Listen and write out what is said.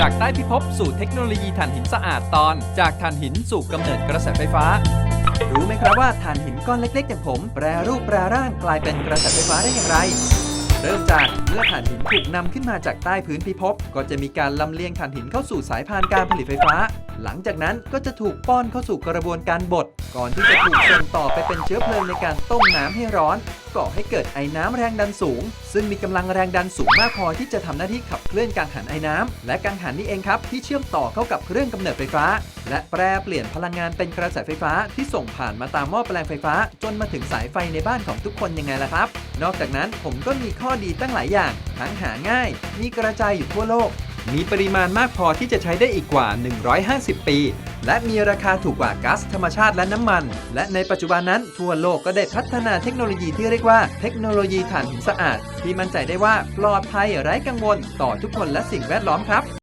จากใต้พิภพสู่เทคโนโลยีถ่านหินสะอาดตอน จากถ่านหินสู่กำเนิดกระแสไฟฟ้า รู้ไหมครับว่าถ่านหินก้อนเล็กๆอย่างผม แปรรูปแปรร่างกลายเป็นกระแสไฟฟ้าได้อย่างไร เริ่มจากเมื่อถ่านหินถูกนำขึ้นมาจากใต้พื้นพิภพก็จะมีการลำเลียงถ่านหินเข้าสู่สายพานการผลิตไฟฟ้า หลังจากนั้นก็จะถูกป้อนเข้าสู่กระบวนการบดก่อนที่จะถูกส่งต่อไปเป็นเชื้อเพลิงในการต้มน้ำให้ร้อน ก่อให้เกิดไอ้น้ำแรงดันสูง ซึ่งมีกำลังแรงดันสูงมากพอที่จะทำหน้าที่ขับเคลื่อนกังหันไอ้น้ำและกังหันนี่เองครับที่เชื่อมต่อเข้ากับเครื่องกำเนิดไฟฟ้า และแปรเปลี่ยนพลังงานเป็นกระแสไฟฟ้าที่ส่งผ่านมาตามหม้อแปลงไฟฟ้า จนมาถึงสายไฟในบ้านของทุกคนยังไงล่ะครับ นอกจากนั้นผมก็มีข้อดีตั้งหลายอย่างทั้งหาง่าย มีกระจายอยู่ทั่วโลก มีปริมาณมากพอที่จะใช้ได้อีกกว่า 150 ปี และมีราคาถูกกว่าก๊าซธรรมชาติและน้ำมัน และในปัจจุบันนั้นทั่วโลกก็ได้พัฒนาเทคโนโลยีที่เรียกว่าเทคโนโลยีถ่านหินสะอาด ที่มั่นใจได้ว่าปลอดภัยไร้กังวล ต่อทุกคนและสิ่งแวดล้อมครับ